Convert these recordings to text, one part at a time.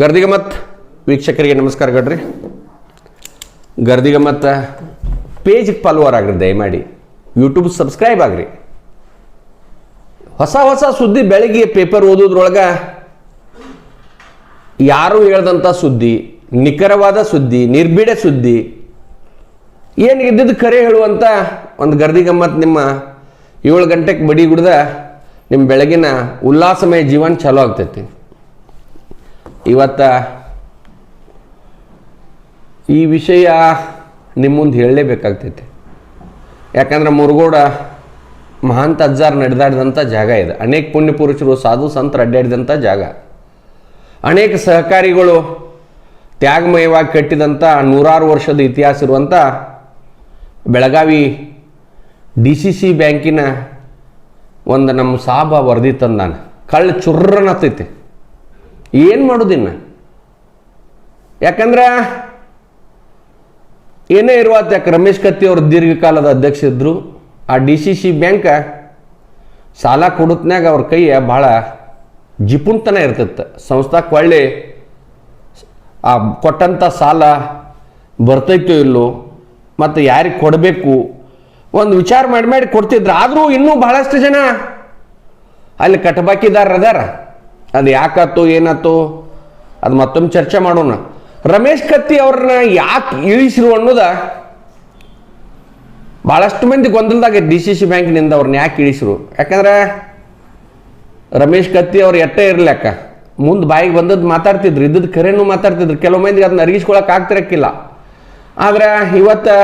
ಗರ್ದಿಗಮತ್. ವೀಕ್ಷಕರಿಗೆ ನಮಸ್ಕಾರ ಗಡ್ರಿ. ಗರ್ದಿಗಮತ್ ಪೇಜ್ಗೆ ಫಾಲೋವರ್ ಆಗ್ರಿ, ದಯಮಾಡಿ. ಯೂಟ್ಯೂಬ್ ಸಬ್ಸ್ಕ್ರೈಬ್ ಆಗ್ರಿ. ಹೊಸ ಹೊಸ ಸುದ್ದಿ ಬೆಳಗ್ಗೆ ಪೇಪರ್ ಓದೋದ್ರೊಳಗೆ ಯಾರು ಹೇಳ್ದಂಥ ಸುದ್ದಿ, ನಿಖರವಾದ ಸುದ್ದಿ, ನಿರ್ಭೀಡ ಸುದ್ದಿ, ಏನು ಇದ್ದಿದ್ದು ಕರೆ ಹೇಳುವಂಥ ಒಂದು ಗರ್ದಿ ಗಮ್ಮತ್ ನಿಮ್ಮ ಏಳು ಗಂಟೆಗೆ ಬಡಿ ಗುಡ್ದ ನಿಮ್ಮ ಬೆಳಗಿನ ಉಲ್ಲಾಸಮಯ ಜೀವನ ಚಾಲೂ ಆಗ್ತೈತಿ. ಇವತ್ತ ಈ ವಿಷಯ ನಿಮ್ಮ ಮುಂದೆ ಹೇಳಲೇಬೇಕಾಗ್ತೈತಿ. ಯಾಕಂದ್ರೆ ಮುರುಗೋಡ ಮಹಾಂತ ಅಜ್ಜಾರ್ ನಡೆದಾಡಿದಂಥ ಜಾಗ ಇದೆ. ಅನೇಕ ಪುಣ್ಯಪುರುಷರು ಸಾಧು ಸಂತರು ಅಡ್ಡಾಡಿದಂಥ ಜಾಗ. ಅನೇಕ ಸಹಕಾರಿಗಳು ತ್ಯಾಗಮಯವಾಗಿ ಕಟ್ಟಿದಂಥ ನೂರಾರು ವರ್ಷದ ಇತಿಹಾಸ ಇರುವಂಥ ಬೆಳಗಾವಿ ಡಿ ಸಿ ಸಿ ಬ್ಯಾಂಕಿನ ಒಂದು ನಮ್ಮ ಸಾಬ ವರದಿ ತಂದಾನೆ. ಕಳ್ಳ ಚುರ್ರನತ್ತೈತಿ. ಏನು ಮಾಡೋದಿನ್ನ ಯಾಕಂದ್ರೆ ಏನೇ ಇರುವತ್ತ ಯಾಕೆ ರಮೇಶ್ ಕತ್ತಿ ಅವರು ದೀರ್ಘಕಾಲದ ಅಧ್ಯಕ್ಷ ಇದ್ದರು ಆ ಡಿ ಸಿ ಸಿ ಬ್ಯಾಂಕ ಸಾಲ ಕೊಡುತ್ನ್ಯಾಗ ಅವ್ರ ಕೈಯ ಭಾಳ ಜಿಪುಣ್ತನ ಇರ್ತಿತ್ತು ಸಂಸ್ಥಾ ಒಳ್ಳೆ ಆ ಕೊಟ್ಟಂಥ ಸಾಲ ಬರ್ತೈತೋ ಇಲ್ಲೋ, ಮತ್ತು ಯಾರಿಗೆ ಕೊಡಬೇಕು? ಒಂದು ವಿಚಾರ ಮಾಡಿ ಮಾಡಿ ಕೊಡ್ತಿದ್ರು, ಆದರೂ ಇನ್ನೂ ಬಹಳಷ್ಟು ಜನ ಅಲ್ಲಿ ಕಟಬಾಕಿದಾರ ಅದಾರ. ಅದು ಯಾಕತ್ತು ಏನತ್ತು ಅದು ಮತ್ತೊಮ್ಮೆ ಚರ್ಚೆ ಮಾಡೋಣ. ರಮೇಶ್ ಕತ್ತಿ ಅವ್ರನ್ನ ಯಾಕೆ ಇಳಿಸಿರು ಅನ್ನೋದ ಭಾಳಷ್ಟು ಮಂದಿ ಗೊಂದಲದಾಗ ಡಿ ಸಿ ಸಿ ಬ್ಯಾಂಕ್ನಿಂದ ಅವ್ರನ್ನ ಯಾಕೆ ಇಳಿಸಿರು? ಯಾಕಂದ್ರೆ ರಮೇಶ್ ಕತ್ತಿ ಅವ್ರು ಇರಲಿ ಅಕ್ಕ. ಮುಂದೆ ಬಾಯಿಗೆ ಬಂದದ್ದು ಮಾತಾಡ್ತಿದ್ರು, ಇದ್ದದ್ದು ಕರೆನೂ ಮಾತಾಡ್ತಿದ್ರು. ಕೆಲವು ಮಂದಿಗೆ ಅದನ್ನ ಅರಿಗಿಸ್ಕೊಳಕ್ಕೆ ಆಗ್ತಿರಕ್ಕಿಲ್ಲ. ಆದ್ರೆ ಇವತ್ತು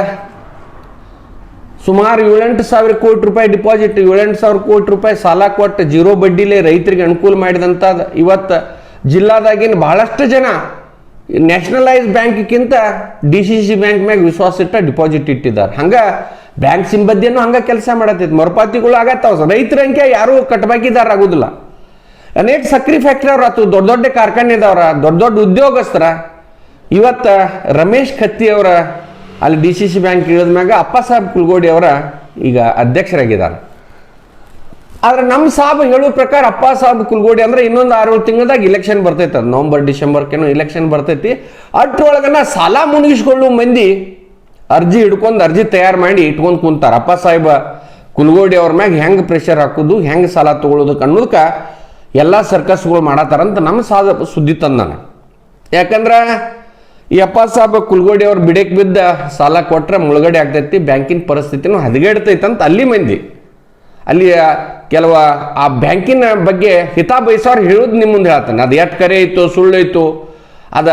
ಸುಮಾರು ಏಳೆಂಟು ಸಾವಿರ ಕೋಟಿ ರೂಪಾಯಿ ಡಿಪಾಸಿಟ್ ಏಳೆಂಟು ಸಾವಿರ ಕೋಟಿ ರೂಪಾಯಿ ಸಾಲ ಕೊಟ್ಟು ಜೀರೋ ಬಡ್ಡಿಲೇ ರೈತರಿಗೆ ಅನುಕೂಲ ಮಾಡಿದಂಥದ್ದು ಇವತ್ತು ಜಿಲ್ಲಾದಾಗಿನ ಬಹಳಷ್ಟು ಜನ ನ್ಯಾಷನಲೈಸ್ ಬ್ಯಾಂಕ್ಗಿಂತ ಡಿ ಸಿ ಸಿ ಬ್ಯಾಂಕ್ ಮ್ಯಾಗ ವಿಶ್ವಾಸ ಇಟ್ಟ ಡಿಪಾಸಿಟ್ ಇಟ್ಟಿದ್ದಾರೆ. ಹಂಗೆ ಬ್ಯಾಂಕ್ ಸಿಂಬದಿಯನ್ನು ಹಂಗೆ ಕೆಲಸ ಮಾಡತ್ತೈತಿ. ಮರುಪಾತಿಗಳು ಆಗತ್ತಾವ ರೈತರ ಅಂಕೆ ಯಾರೂ ಕಟ್ಟಬಾಕಿದಾರ ಆಗೋದಿಲ್ಲ ಅನೇಕ ಸಕ್ರಿ ಫ್ಯಾಕ್ಟ್ರಿ ಅವ್ರ ಆತು, ದೊಡ್ಡ ದೊಡ್ಡ ಕಾರ್ಖಾನೆ ಇದಾವ್ರ ದೊಡ್ಡ ದೊಡ್ಡ ಉದ್ಯೋಗಸ್ಥರ. ಇವತ್ತು ರಮೇಶ್ ಕತ್ತಿ ಅವರ ಅಲ್ಲಿ ಡಿ ಸಿ ಸಿ ಬ್ಯಾಂಕ್ ಇಳಿದ ಮ್ಯಾಗ ಅಪ್ಪ ಸಾಹೇಬ್ ಕುಲ್ಗೋಡಿ ಅವರ ಈಗ ಅಧ್ಯಕ್ಷರಾಗಿದ್ದಾರೆ. ಆದ್ರೆ ನಮ್ಮ ಸಾಬ್ ಹೇಳುವ ಪ್ರಕಾರ ಅಪ್ಪ ಸಾಹೇಬ್ ಕುಲ್ಗೋಡಿ ಅಂದ್ರೆ ಇನ್ನೊಂದು ಆರು ತಿಂಗಳದಾಗ ಇಲೆಕ್ಷನ್ ಬರ್ತೈತೆ ಅದು. ನವಂಬರ್ ಡಿಸೆಂಬರ್ಕೇನೋ ಇಲೆಕ್ಷನ್ ಬರ್ತೈತಿ. ಅಟ್ರೊಳಗನ ಸಾಲ ಮುಳುಗಿಸ್ಕೊಳ್ಳೋ ಮಂದಿ ಅರ್ಜಿ ಹಿಡ್ಕೊಂಡು ಅರ್ಜಿ ತಯಾರು ಮಾಡಿ ಇಟ್ಕೊಂಡು ಕುಂತಾರ. ಅಪ್ಪ ಸಾಹೇಬ ಕುಲ್ಗೋಡಿ ಅವ್ರ ಮ್ಯಾಗ ಹೆಂಗೆ ಪ್ರೆಷರ್ ಹಾಕೋದು, ಹೆಂಗೆ ಸಾಲ ತೊಗೊಳೋದಕ್ಕೆ ಅನ್ನೋದಕ್ಕೆ ಎಲ್ಲ ಸರ್ಕಸ್ಗಳು ಮಾಡತ್ತಾರಂತ ನಮ್ಮ ಸಾಧ ಸುದ್ದಿ ತಂದಾನ. ಯಾಕಂದ್ರೆ ಈ ಅಪ್ಪ ಸಾಹೇಬ ಕುಲ್ಗೋಡಿ ಅವ್ರು ಬಿಡಕ್ಕೆ ಬಿದ್ದ ಸಾಲ ಕೊಟ್ರೆ ಮುಳುಗಡೆ ಆಗ್ತೈತಿ, ಬ್ಯಾಂಕಿನ ಪರಿಸ್ಥಿತಿನೂ ಅಂತ ಅಲ್ಲಿ ಮಂದಿ. ಅಲ್ಲಿ ಕೆಲವ, ಆ ಬ್ಯಾಂಕಿನ ಬಗ್ಗೆ ಹಿತ ಬಯಸೋರು ಹೇಳೋದು ನಿಮ್ಮ ಮುಂದೆ ಹೇಳ್ತಾನೆ. ಅದು ಎಷ್ಟು ಕರೆ ಇತ್ತು ಸುಳ್ಳು ಇತ್ತು ಅದ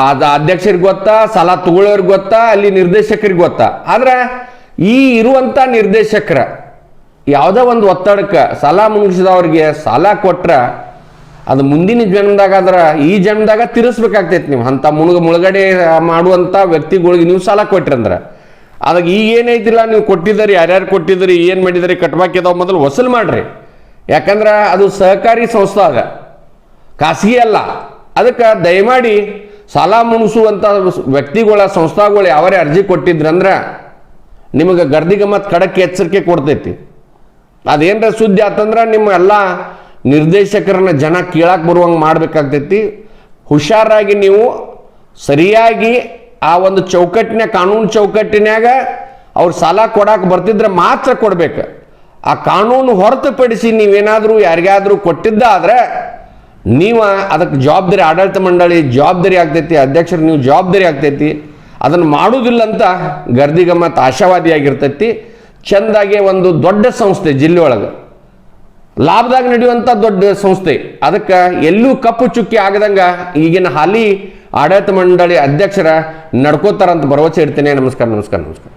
ಅದ ಅಧ್ಯಕ್ಷರಿಗೆ ಗೊತ್ತಾ, ಸಾಲ ತಗೊಳ್ಳೋರಿಗೆ ಗೊತ್ತಾ, ಅಲ್ಲಿ ನಿರ್ದೇಶಕರಿಗೆ ಗೊತ್ತಾ. ಆದ್ರೆ ಈ ಇರುವಂತ ನಿರ್ದೇಶಕರ, ಯಾವುದೋ ಒಂದು ಒತ್ತಡಕ್ಕೆ ಸಾಲ ಮುಗಿಸಿದವ್ರಿಗೆ ಸಾಲ ಕೊಟ್ರ ಅದು ಮುಂದಿನ ಜನ್ಮದಾಗ ಅದ್ರ ಈ ಜನ್ಮದಾಗ ತಿರ್ಸ್ಬೇಕಾಗ್ತೈತಿ ನೀವು. ಅಂತ ಮುಳುಗ ಮುಳುಗಡೆ ಮಾಡುವಂತ ವ್ಯಕ್ತಿಗಳಿಗೆ ನೀವು ಸಾಲ ಕೊಟ್ಟಿರಂದ್ರ ಅದಾಗ ಈಗ ಏನೈತಿಲ್ಲ, ನೀವು ಕೊಟ್ಟಿದ್ದೀರಿ, ಯಾರ್ಯಾರು ಕೊಟ್ಟಿದ್ದೀರಿ, ಏನು ಮಾಡಿದಿರಿ ಕಟ್ಬಾಕಿದಾವ ಮೊದಲು ವಸೂಲು ಮಾಡ್ರಿ. ಯಾಕಂದ್ರೆ ಅದು ಸಹಕಾರಿ ಸಂಸ್ಥೆ ಆಗ. ಖಾಸಗಿ ಅಲ್ಲ. ಅದಕ್ಕೆ ದಯಮಾಡಿ ಸಾಲ ಮುಣಿಸುವಂತ ವ್ಯಕ್ತಿಗಳ, ಸಂಸ್ಥಾಗಳು ಯಾವರೇ ಅರ್ಜಿ ಕೊಟ್ಟಿದ್ರಂದ್ರೆ ನಿಮಗೆ ಗರ್ದಿಗಮತ್ ಕಡಕ್ಕೆ ಎಚ್ಚರಿಕೆ ಕೊಡ್ತೈತಿ. ಅದೇನ್ರ ಸುದ್ದಿ ಆತಂದ್ರೆ ನಿಮ್ಮ ಎಲ್ಲ ನಿರ್ದೇಶಕರನ್ನ ಜನ ಕೇಳಕ್ಕೆ ಬರುವಂಗೆ ಮಾಡ್ಬೇಕಾಗ್ತೈತಿ. ಹುಷಾರಾಗಿ ನೀವು ಸರಿಯಾಗಿ ಆ ಒಂದು ಚೌಕಟ್ಟಿನ ಕಾನೂನು ಚೌಕಟ್ಟಿನಾಗ ಅವ್ರು ಸಾಲ ಕೊಡಕ್ಕೆ ಬರ್ತಿದ್ರೆ ಮಾತ್ರ ಕೊಡ್ಬೇಕು. ಆ ಕಾನೂನು ಹೊರತುಪಡಿಸಿ ನೀವೇನಾದರೂ ಯಾರಿಗಾದ್ರೂ ಕೊಟ್ಟಿದ್ದಾದ್ರೆ ನೀವು ಅದಕ್ಕೆ ಜವಾಬ್ದಾರಿ ಆಡಳಿತ ಮಂಡಳಿ ಜವಾಬ್ದಾರಿ ಆಗ್ತೈತಿ, ಅಧ್ಯಕ್ಷರು ನೀವು ಜವಾಬ್ದಾರಿ ಆಗ್ತೈತಿ. ಅದನ್ನು ಮಾಡೋದಿಲ್ಲ ಅಂತ ಗರ್ದಿಗಮ್ಮತ್ ಆಶಾವಾದಿಯಾಗಿರ್ತೈತಿ. ಚಂದಾಗೆ ಒಂದು ದೊಡ್ಡ ಸಂಸ್ಥೆ ಜಿಲ್ಲೆ ಒಳಗೆ. ಲಾಭದಾಗ ನಡೆಯುವಂಥ ದೊಡ್ಡ ಸಂಸ್ಥೆ. ಅದಕ್ಕೆ ಎಲ್ಲೂ ಕಪ್ಪು ಚುಕ್ಕಿ ಆಗದಂಗ ಈಗಿನ ಹಾಲಿ ಆಡಳಿತ ಮಂಡಳಿ ಅಧ್ಯಕ್ಷರ ನಡ್ಕೋತಾರಂತ ಭರವಸೆ ಇಡ್ತೇನೆ. ನಮಸ್ಕಾರ ನಮಸ್ಕಾರ ನಮಸ್ಕಾರ.